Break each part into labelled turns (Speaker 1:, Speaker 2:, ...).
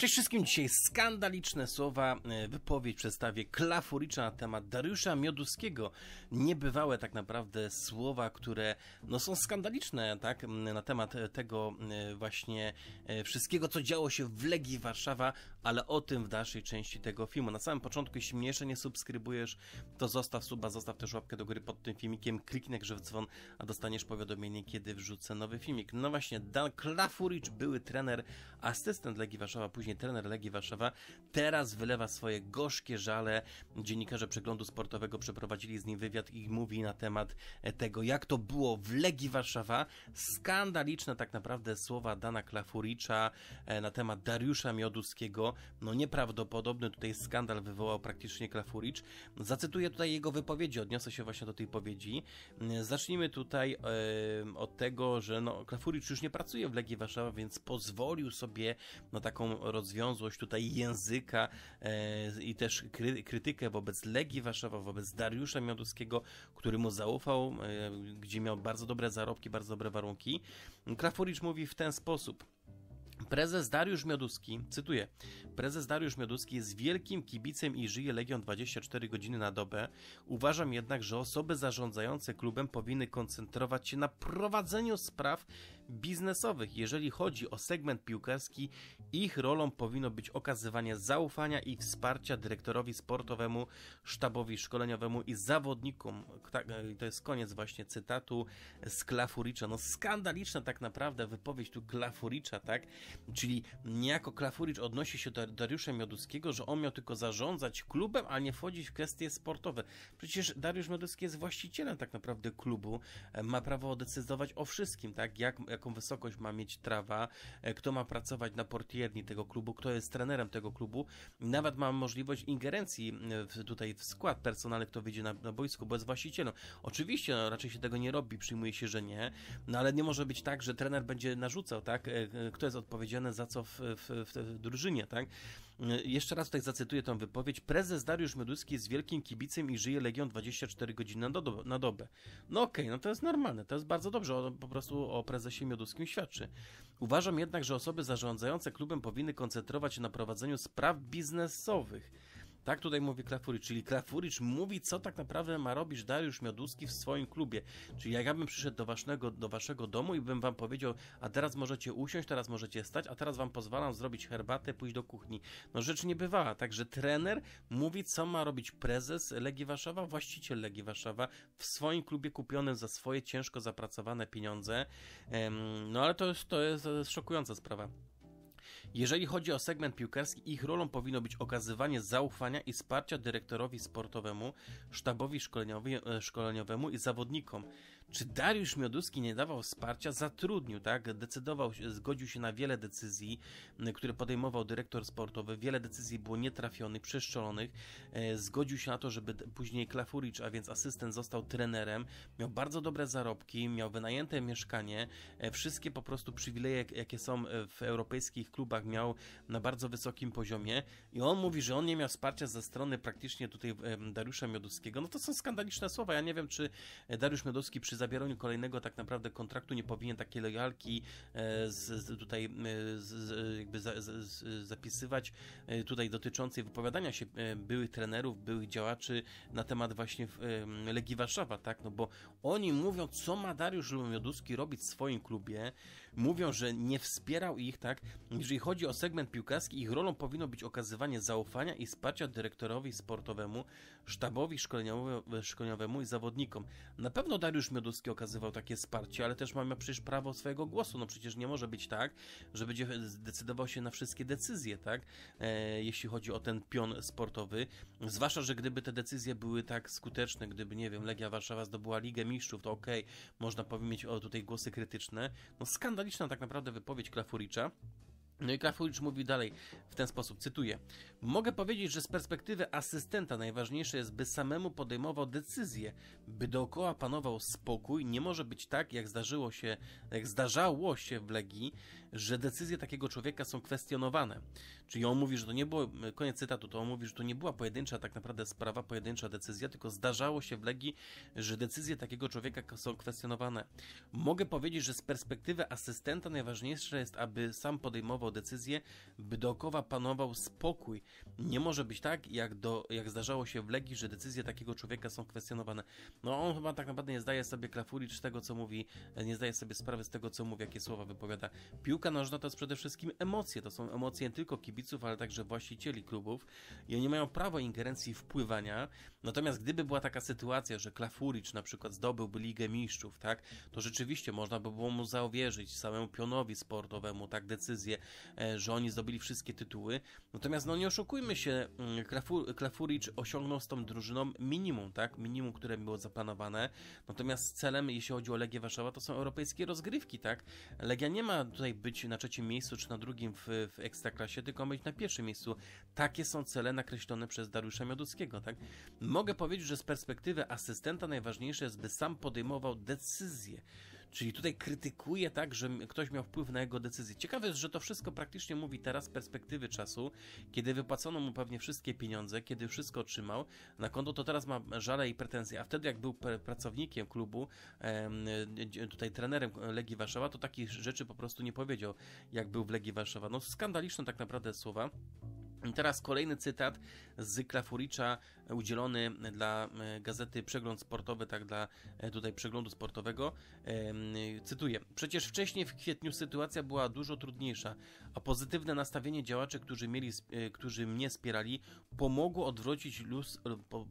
Speaker 1: Cześć wszystkim, dzisiaj skandaliczne słowa, e, wypowiedź przedstawię Klafuricza na temat Dariusza Mioduskiego. Niebywałe tak naprawdę słowa, które no, są skandaliczne, tak, na temat tego e, właśnie e, wszystkiego, co działo się w Legii Warszawa, ale o tym w dalszej części tego filmu. Na samym początku, jeśli mnie jeszcze nie subskrybujesz, to zostaw suba, zostaw też łapkę do góry pod tym filmikiem, kliknij grze w dzwon, a dostaniesz powiadomienie, kiedy wrzucę nowy filmik. No właśnie, Dan Klafuricz, były trener, asystent Legii Warszawa, później później trener Legii Warszawa, teraz wylewa swoje gorzkie żale. Dziennikarze przeglądu sportowego przeprowadzili z nim wywiad i mówi na temat tego, jak to było w Legii Warszawa. Skandaliczne tak naprawdę słowa Dana Klafuricza e, na temat Dariusza Mioduskiego. No nieprawdopodobny tutaj skandal wywołał praktycznie Klafuricz. Zacytuję tutaj jego wypowiedzi, odniosę się właśnie do tej powiedzi. Zacznijmy tutaj e, od tego, że no, Klafuricz już nie pracuje w Legii Warszawa, więc pozwolił sobie na taką rozwiązłość tutaj języka e, i też kry, krytykę wobec Legii Warszawa, wobec Dariusza Mioduskiego, który mu zaufał, e, gdzie miał bardzo dobre zarobki, bardzo dobre warunki. Klafuricz mówi w ten sposób. Prezes Dariusz Mioduski, cytuję, prezes Dariusz Mioduski jest wielkim kibicem i żyje Legion 24 godziny na dobę. Uważam jednak, że osoby zarządzające klubem powinny koncentrować się na prowadzeniu spraw biznesowych. Jeżeli chodzi o segment piłkarski, ich rolą powinno być okazywanie zaufania i wsparcia dyrektorowi sportowemu, sztabowi szkoleniowemu i zawodnikom. Tak, to jest koniec właśnie cytatu z Klafuricza. No skandaliczna tak naprawdę wypowiedź tu Klafuricza, tak? Czyli niejako Klafuricz odnosi się do Dariusza Mioduskiego, że on miał tylko zarządzać klubem, a nie wchodzić w kwestie sportowe. Przecież Dariusz Mioduski jest właścicielem tak naprawdę klubu, e, ma prawo decydować o wszystkim, tak? Jak, jaką wysokość ma mieć trawa, e, kto ma pracować na portierni tego klubu, kto jest trenerem tego klubu. Nawet ma możliwość ingerencji w, tutaj w skład personalny, kto wyjdzie na, na boisku, bo jest właścicielem. Oczywiście no, raczej się tego nie robi, przyjmuje się, że nie, no ale nie może być tak, że trener będzie narzucał, tak? E, kto jest odpowiedzialny za co w, w, w, w drużynie, tak? Jeszcze raz tutaj zacytuję tą wypowiedź. Prezes Dariusz Mioduski jest wielkim kibicem i żyje Legion 24 godziny na, do, na dobę. No okej, okay, no to jest normalne, to jest bardzo dobrze, o, po prostu o prezesie Mioduskim świadczy. Uważam jednak, że osoby zarządzające klubem powinny koncentrować się na prowadzeniu spraw biznesowych tak tutaj mówi Klafuricz, czyli Klafuricz mówi, co tak naprawdę ma robić Dariusz Mioduski w swoim klubie. Czyli jak ja bym przyszedł do waszego, do waszego domu i bym wam powiedział, a teraz możecie usiąść, teraz możecie stać, a teraz wam pozwalam zrobić herbatę, pójść do kuchni. No rzecz nie bywała, także trener mówi, co ma robić prezes Legii Warszawa, właściciel Legii Warszawa w swoim klubie kupionym za swoje ciężko zapracowane pieniądze. No ale to jest, to jest szokująca sprawa. Jeżeli chodzi o segment piłkarski, ich rolą powinno być okazywanie zaufania i wsparcia dyrektorowi sportowemu, sztabowi e, szkoleniowemu i zawodnikom. Czy Dariusz Mioduski nie dawał wsparcia? Zatrudnił, tak? Decydował, zgodził się na wiele decyzji, które podejmował dyrektor sportowy. Wiele decyzji było nietrafionych, przeszczolonych. E, zgodził się na to, żeby później Klafuricz, a więc asystent, został trenerem. Miał bardzo dobre zarobki, miał wynajęte mieszkanie. E, wszystkie po prostu przywileje, jakie są w europejskich klubach, miał na bardzo wysokim poziomie. I on mówi, że on nie miał wsparcia ze strony praktycznie tutaj Dariusza Mioduskiego. No to są skandaliczne słowa. Ja nie wiem, czy Dariusz Mioduski przy zabieraniu kolejnego tak naprawdę kontraktu nie powinien takie lojalki e, z, tutaj e, z, jakby za, z, zapisywać e, tutaj dotyczącej wypowiadania się byłych trenerów, byłych działaczy na temat właśnie Legii Warszawa, tak? No bo oni mówią, co ma Dariusz Mioduski robić w swoim klubie, mówią, że nie wspierał ich, tak? Jeżeli chodzi o segment piłkarski, ich rolą powinno być okazywanie zaufania i wsparcia dyrektorowi sportowemu, sztabowi szkoleniowemu i zawodnikom. Na pewno Dariusz Mioduski okazywał takie wsparcie, ale też ma przecież prawo swojego głosu. No przecież nie może być tak, że będzie decydował się na wszystkie decyzje, tak? E, jeśli chodzi o ten pion sportowy. Zwłaszcza, że gdyby te decyzje były tak skuteczne, gdyby, nie wiem, Legia Warszawa zdobyła Ligę Mistrzów, to okej, okay, można powiedzieć o tutaj głosy krytyczne. No skandaliczna tak naprawdę wypowiedź Klafuricza. No i Krafowicz mówi dalej w ten sposób, cytuję. Mogę powiedzieć, że z perspektywy asystenta najważniejsze jest, by samemu podejmował decyzje, by dookoła panował spokój. Nie może być tak, jak zdarzyło się, jak zdarzało się w Legii, że decyzje takiego człowieka są kwestionowane. Czyli on mówi, że to nie było, koniec cytatu, to on mówi, że to nie była pojedyncza tak naprawdę sprawa, pojedyncza decyzja, tylko zdarzało się w Legii, że decyzje takiego człowieka są kwestionowane. Mogę powiedzieć, że z perspektywy asystenta najważniejsze jest, aby sam podejmował decyzje, by dookoła panował spokój. Nie może być tak, jak, do, jak zdarzało się w Legii, że decyzje takiego człowieka są kwestionowane. No on chyba tak naprawdę nie zdaje sobie Klafulicz z tego, co mówi, nie zdaje sobie sprawy z tego, co mówi, jakie słowa wypowiada. Piłka nożna to jest przede wszystkim emocje, to są emocje nie tylko kibiców, ale także właścicieli klubów i oni mają prawo ingerencji wpływania, natomiast gdyby była taka sytuacja, że Klafuricz na przykład zdobyłby Ligę Mistrzów, tak, to rzeczywiście można by było mu zaowierzyć samemu pionowi sportowemu, tak, decyzję, e, że oni zdobyli wszystkie tytuły, natomiast no nie oszukujmy się, mm, Klafuricz osiągnął z tą drużyną minimum, tak, minimum, które było zaplanowane, natomiast celem, jeśli chodzi o Legię Warszawa, to są europejskie rozgrywki, tak, Legia nie ma tutaj być na trzecim miejscu, czy na drugim w, w Ekstraklasie, tylko być na pierwszym miejscu. Takie są cele nakreślone przez Dariusza Mioduskiego, tak? Mogę powiedzieć, że z perspektywy asystenta najważniejsze jest, by sam podejmował decyzje. Czyli tutaj krytykuje tak, że ktoś miał wpływ na jego decyzję. Ciekawe jest, że to wszystko praktycznie mówi teraz z perspektywy czasu, kiedy wypłacono mu pewnie wszystkie pieniądze, kiedy wszystko otrzymał na konto, to teraz ma żale i pretensje. A wtedy, jak był pracownikiem klubu, tutaj trenerem Legii Warszawa, to takich rzeczy po prostu nie powiedział, jak był w Legii Warszawa. No skandaliczne tak naprawdę słowa. I teraz kolejny cytat z Klafuricza udzielony dla e, gazety Przegląd Sportowy, tak dla e, tutaj przeglądu sportowego. Cytuję: Przecież wcześniej w kwietniu sytuacja była dużo trudniejsza, a pozytywne nastawienie działaczy, którzy, mieli, e, którzy mnie wspierali, pomogło odwrócić, los,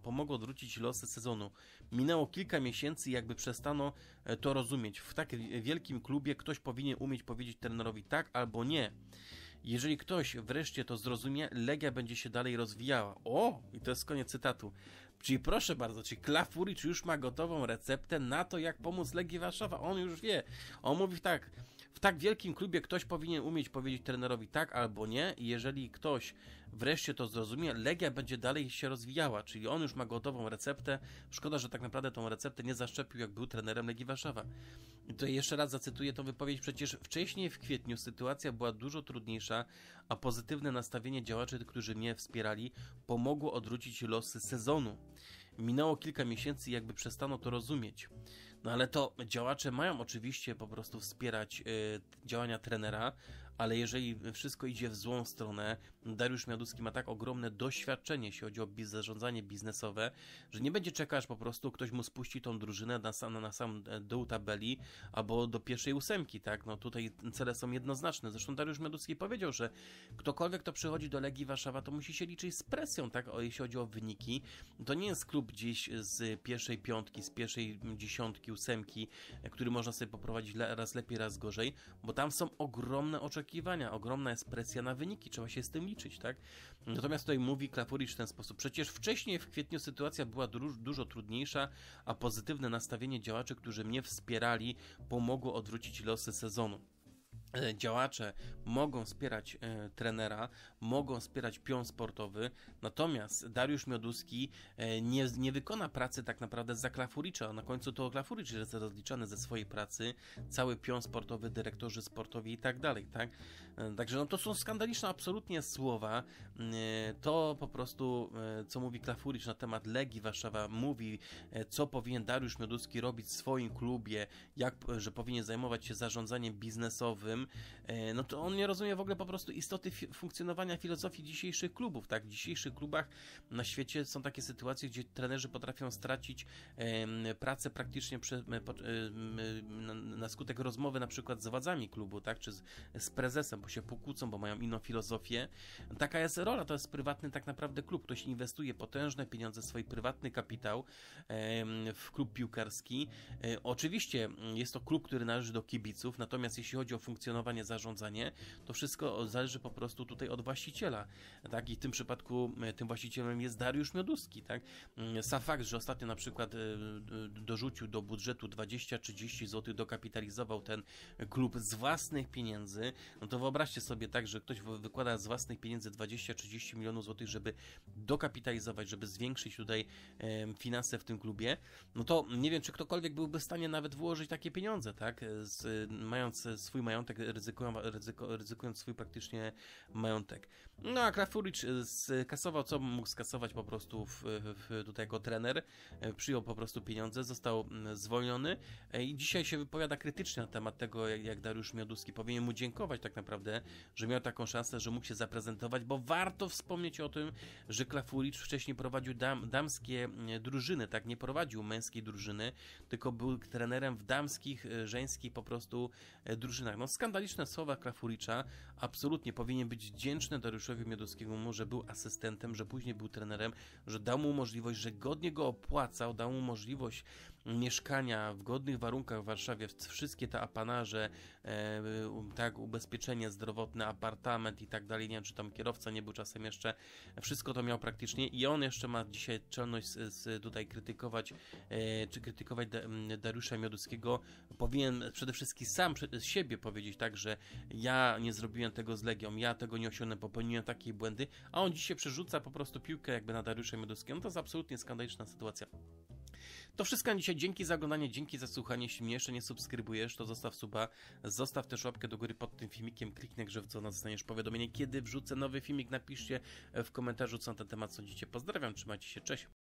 Speaker 1: pomogło odwrócić losy sezonu. Minęło kilka miesięcy jakby przestano to rozumieć. W tak wielkim klubie ktoś powinien umieć powiedzieć trenerowi tak albo nie. Jeżeli ktoś wreszcie to zrozumie, Legia będzie się dalej rozwijała. O! I to jest koniec cytatu. Czyli proszę bardzo, czy Klafuricz już ma gotową receptę na to, jak pomóc Legii Warszawa. On już wie. On mówi tak, w tak wielkim klubie ktoś powinien umieć powiedzieć trenerowi tak albo nie i jeżeli ktoś wreszcie to zrozumie, Legia będzie dalej się rozwijała, czyli on już ma gotową receptę. Szkoda, że tak naprawdę tą receptę nie zaszczepił, jak był trenerem Legii Warszawa. I tutaj jeszcze raz zacytuję tą wypowiedź. Przecież wcześniej w kwietniu sytuacja była dużo trudniejsza, a pozytywne nastawienie działaczy, którzy mnie wspierali, pomogło odwrócić losy sezonu. Minęło kilka miesięcy, jakby przestano to rozumieć. No ale to działacze mają oczywiście po prostu wspierać y, działania trenera, ale jeżeli wszystko idzie w złą stronę, Dariusz Miaduski ma tak ogromne doświadczenie, jeśli chodzi o biz zarządzanie biznesowe, że nie będzie czekać po prostu, ktoś mu spuści tą drużynę na sam, na sam dół tabeli albo do pierwszej ósemki, tak? No tutaj cele są jednoznaczne. Zresztą Dariusz Miaduski powiedział, że ktokolwiek, kto przychodzi do Legii Warszawa, to musi się liczyć z presją, tak? O, jeśli chodzi o wyniki. To nie jest klub gdzieś z pierwszej piątki, z pierwszej dziesiątki, ósemki, który można sobie poprowadzić raz lepiej, raz gorzej, bo tam są ogromne oczekiwania, ogromna jest presja na wyniki, trzeba się z tym liczyć, tak? Natomiast tutaj mówi Klapuricz w ten sposób. Przecież wcześniej w kwietniu sytuacja była du dużo trudniejsza, a pozytywne nastawienie działaczy, którzy mnie wspierali, pomogło odwrócić losy sezonu. E, działacze mogą wspierać e, trenera, mogą wspierać pion sportowy, natomiast Dariusz Mioduski e, nie, nie wykona pracy tak naprawdę za Klafuricza. Na końcu to Klafuricz jest rozliczany ze swojej pracy, cały pion sportowy, dyrektorzy sportowi i tak dalej, tak? Także no to są skandaliczne absolutnie słowa. To po prostu, co mówi Klafuricz na temat Legii Warszawa, mówi, co powinien Dariusz Mioduski robić w swoim klubie, jak, że powinien zajmować się zarządzaniem biznesowym, no to on nie rozumie w ogóle po prostu istoty funkcjonowania filozofii dzisiejszych klubów, tak? W dzisiejszych klubach na świecie są takie sytuacje, gdzie trenerzy potrafią stracić pracę praktycznie przy, na, skutek rozmowy na przykład z władzami klubu, tak? Czy z, z prezesem, się pokłócą, bo mają inną filozofię. Taka jest rola, to jest prywatny tak naprawdę klub. Ktoś inwestuje potężne pieniądze, swój prywatny kapitał w klub piłkarski. E, oczywiście jest to klub, który należy do kibiców, natomiast jeśli chodzi o funkcjonowanie, zarządzanie, to wszystko zależy po prostu tutaj od właściciela. Tak? I w tym przypadku e, tym właścicielem jest Dariusz Mioduski. Tak? Mm, sam fakt, że ostatnio na przykład e, dorzucił do budżetu 20-30 zł, dokapitalizował ten klub z własnych pieniędzy, no to wyobraź wyobraźcie sobie tak, że ktoś wykłada z własnych pieniędzy 20-30 milionów złotych, żeby dokapitalizować, żeby zwiększyć tutaj e, finanse w tym klubie, no to nie wiem, czy ktokolwiek byłby w stanie nawet włożyć takie pieniądze, tak? Z, mając swój majątek, ryzykują, ryzyko, ryzykując swój praktycznie majątek. No a Klafuricz e, skasował, co mógł skasować po prostu w, w, tutaj jako trener. E, przyjął po prostu pieniądze, został zwolniony e, i dzisiaj się wypowiada krytycznie na temat tego, jak, jak Dariusz Mioduski powinien mu dziękować tak naprawdę, że miał taką szansę, że mógł się zaprezentować, bo warto wspomnieć o tym, że Klafuricz wcześniej prowadził dam, damskie drużyny, tak, nie prowadził męskiej drużyny, tylko był trenerem w damskich, żeńskich po prostu drużynach. No skandaliczne słowa Klafuricza, absolutnie powinien być wdzięczny Dariuszowi Mioduskiemu, że był asystentem, że później był trenerem, że dał mu możliwość, że godnie go opłacał, dał mu możliwość mieszkania w godnych warunkach w Warszawie, wszystkie te apanarze, e, tak, ubezpieczenie zdrowotne, apartament i tak dalej, nie wiem, czy tam kierowca nie był czasem jeszcze, wszystko to miał praktycznie i on jeszcze ma dzisiaj czelność z, z tutaj krytykować, e, czy krytykować Dariusza Mioduskiego, powinien przede wszystkim sam przed siebie powiedzieć tak, że ja nie zrobiłem tego z Legią, ja tego nie osiągnąłem, popełniłem takie błędy, a on dzisiaj przerzuca po prostu piłkę jakby na Dariusza Mioduskiego, no to jest absolutnie skandaliczna sytuacja. To wszystko na dzisiaj. Dzięki za oglądanie, dzięki za słuchanie. Jeśli mnie jeszcze nie subskrybujesz, to zostaw suba, zostaw też łapkę do góry pod tym filmikiem, kliknij grze w dzwona, dostaniesz powiadomienie, kiedy wrzucę nowy filmik. Napiszcie w komentarzu, co na ten temat sądzicie. Pozdrawiam, trzymajcie się, cześć.